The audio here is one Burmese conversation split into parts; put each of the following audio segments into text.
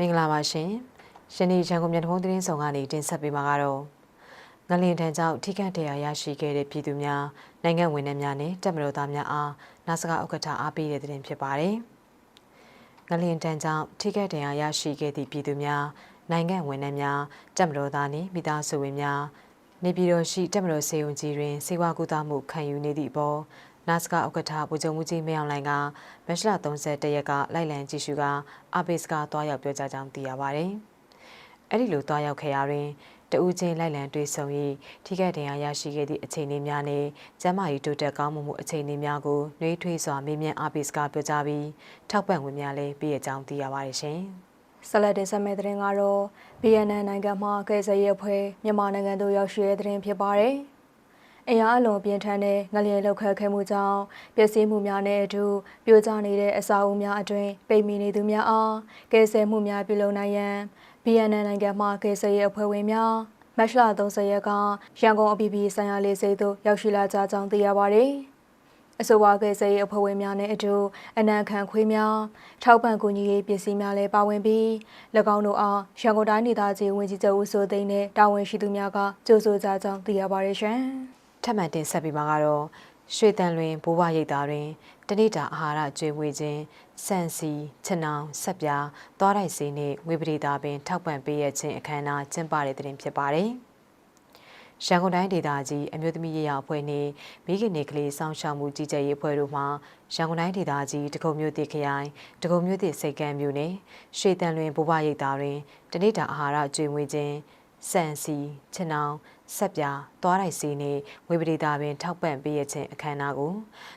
မင်္ဂလာပါရှင်ရှင်ဒီရန်ကုန်မြန်တဖုံးသတင်းဆောင်ကနေတင်ဆက်ပေးမှာကတော့ငလင်ထံကြောင့်ထိခိုက်ဒဏ်ရာရရှိခဲ့တဲ့ပြည်သူများနိုင်ငံဝန်ထမ်းများနဲ့တပ်မတော်သားများအားနာစကားဥက္ကဋ္ဌအားပေးတဲ့သတင်းဖြစ်ပါတယ်ငလင်ထံကြောင့်ထိခိုက်ဒဏ်ရာရရှိခဲ့သည့်ပြည်သူများနိုင်ငံဝန်ထမ်းများတပ်မတော်သားနှင့်မိသားစုဝင်များနေပြည်တော်ရှိတပ်မတော်စေုံကြီးတွင်စေဝါကူတာမှုခံယူနေသည့်အပေါ် နာစကာဥက္ကဋ္ဌဗိုလ်ချုပ်မှုကြီးမင်းအောင်လှိုင်ကမက်ရှလာ31ရက်ကလိုက်လံကြည့်ရှုကအပိစကာတွားရောက်ပြောကြားကြောင်းသိရပါဗျ။အဲ့ဒီလိုတွားရောက်ခဲ့ရာတွင်တဦးချင်းလိုက်လံတွေ့ဆုံ၍ထိခိုက်ဒဏ်ရာရရှိခဲ့သည့်အခြေအနေများနဲ့ကျန်းမာရေးတိုးတက်ကောင်းမွန်မှုအခြေအနေများကိုနှွေးထွေးစွာမေးမြန်းအပိစကာပြောကြားပြီးထောက်ပံ့ဝင်များလည်းပြည့်အကြောင်းသိရပါတယ်ရှင်။ဆက်လက်တင်ဆက်မယ့်သတင်းကတော့ BNN နိုင်ငံမှာကယ်ဆယ်ရေးအဖွဲ့မြန်မာနိုင်ငံသို့ရောက်ရှိတဲ့သတင်းဖြစ်ပါတယ်။ အင်အားအလွန်ပြင်းထန်တဲ့ငလျင်လောက်ခတ်ခဲမှုကြောင့်ပျက်စီးမှုများနဲ့အတူပြိုကျနေတဲ့အစာအုပ်များအတွင်ပိတ်မိနေသူများအားကယ်ဆယ်မှုများပြုလုပ်နိုင်ရန် BNN နိုင်ငံမှာကယ်ဆယ်ရေးအဖွဲ့ဝင်များမတ်လ30ရက်ကရန်ကုန်အပြည်ပြည်ဆိုင်ရာလေဆိပ်သို့ရောက်ရှိလာကြကြောင်းသိရပါတယ်။အဆိုပါကယ်ဆယ်ရေးအဖွဲ့ဝင်များနဲ့အတူအနံခံခွေးများထောက်ပံ့ကူညီရေးပစ္စည်းများလည်းပါဝင်ပြီး၎င်းတို့အားရန်ကုန်တိုင်းဒေသကြီးဝန်ကြီးချုပ်ဦးစိုးသိန်းနဲ့တာဝန်ရှိသူများကကြိုဆိုကြကြောင်းသိရပါတယ်ရှင်။ ထပ်မံတင်ဆက်ပြီးမှာကတော့ရွှေတန်လွင်ဘိုးဘရိတ်သားတွင်တနေ့တာအာဟာရကျွေးမွေးခြင်းစံစီခြံနောင်ဆက်ပြားသွားတိုက်စီနှင့်ဝေပရိသာပင် ထောက်ပံ့ပေးရခြင်းအခမ်းအနားကျင်းပတဲ့တွင်ဖြစ်ပါတယ်။ရန်ကုန်တိုင်းဒေသကြီးအမျိုးသမီးရေးရာအဖွဲ့နှင့်မိခင်နေကလေးစောင့်ရှောက်မှုကြီးကြပ်ရေးအဖွဲ့တို့မှရန်ကုန်တိုင်းဒေသကြီးတကုံမြို့တည်ခရိုင်တကုံမြို့တည်စိတ်ကမ်းမြို့နယ်ရွှေတန်လွင်ဘိုးဘရိတ်သားတွင်တနေ့တာအာဟာရကျွေးမွေးခြင်းစံစီခြံနောင် ဆက်ပြားသွားတိုက်စီနေဝေပရိသာပင်ထောက်ပံ့ပေးရခြင်းအခမ်းအနားကို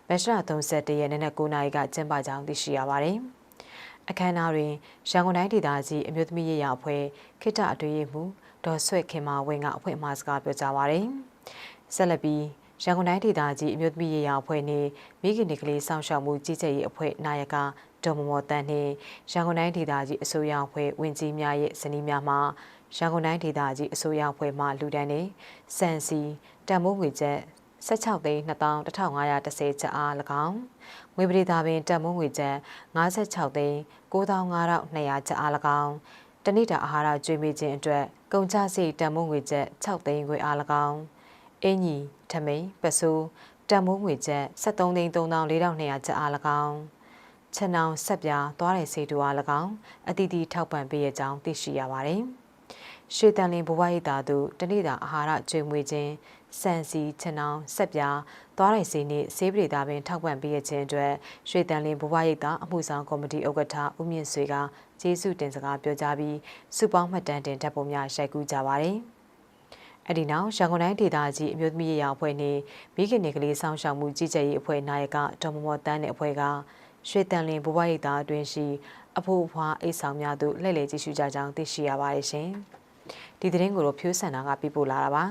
မက်ရှရာ31ရက်နေ့နက်9နာရီကကျင်းပကြောင်းသိရှိရပါတယ်။အခမ်းအနားတွင်ရန်ကုန်တိုင်းဒေသကြီးအမျိုးသမီးရေးရာအဖွဲ့ခိတအတွေ့အမှုဒေါ်ဆွဲခင်မာဝင်းကအဖွဲ့အမှားစကားပြောကြားပါတယ်။ဆက်လက်ပြီးရန်ကုန်တိုင်းဒေသကြီးအမျိုးသမီးရေးရာအဖွဲ့နှင့်မိခင်နေကလေးစောင့်ရှောက်မှုကြီးကြပ်ရေးအဖွဲ့နာယကဒေါ်မမော်တန်းနှင့်ရန်ကုန်တိုင်းဒေသကြီးအစိုးရအဖွဲ့ဝင်ကြီးများရဲ့ဇနီးများမှ ရန်ကုန်တိုင်းဒေသကြီးအစိုးရအဖွဲ့မှလူဒန်းနေစံစီတန်မိုးငွေကျပ်16သိန်း2510ကျပ်အား၎င်းငွေပရိသာပင်တန်မိုးငွေကျပ်56သိန်း9200ကျပ်အား၎င်းတနိတာအာဟာရကျွေးမိခြင်းအတွက်ကုန်ကျစရိတ်တန်မိုးငွေကျပ်6သိန်းခွေအား၎င်းအင်းကြီးထမိန်ပစိုးတန်မိုးငွေကျပ်73သိန်း3400ကျပ်အား၎င်းချန်အောင်ဆက်ပြားသွားတဲ့စေတူအား၎င်းအတီးတီထောက်ပံ့ပေးရကြောင်းသိရှိရပါတယ်။ ရွှေတန်လင်းဘဝရိတ်တာတို့တနေ့တာအာဟာရကျွေးမွေးခြင်းစံစီခြံအောင်ဆက်ပြားသွားရိုက်စီနှင့်ဆေးပရိသာပင်ထောက်ပံ့ပေးရခြင်းအတွက်ရွှေတန်လင်းဘဝရိတ်တာအမှုဆောင်ကော်မတီဥက္ကဋ္ဌဦးမြင့်ဆွေကကျေးဇူးတင်စကားပြောကြားပြီးစုပေါင်းမှတ်တမ်းတင်တပ်ပုံများရိုက်ကူးကြပါတယ်။အဲ့ဒီနောက်ရန်ကုန်တိုင်းဒေသကြီးအမျိုးသမီးရေးရာအဖွဲ့နှင့်မိခင်နေကလေးဆောင်ရှောက်မှုကြီးကြပ်ရေးအဖွဲ့နာယကဒေါ်မမော်တန်းတဲ့အဖွဲ့ကရွှေတန်လင်းဘဝရိတ်တာအတွင်းရှိအဖို့အဖွားအိတ်ဆောင်များသို့လှည့်လည်ကြည့်ရှုကြကြောင်းသိရှိရပါတယ်ရှင်။ ဒီသတင်းကိုတော့ဖြိုးဆန္ဒကပြပို့လာတာပါ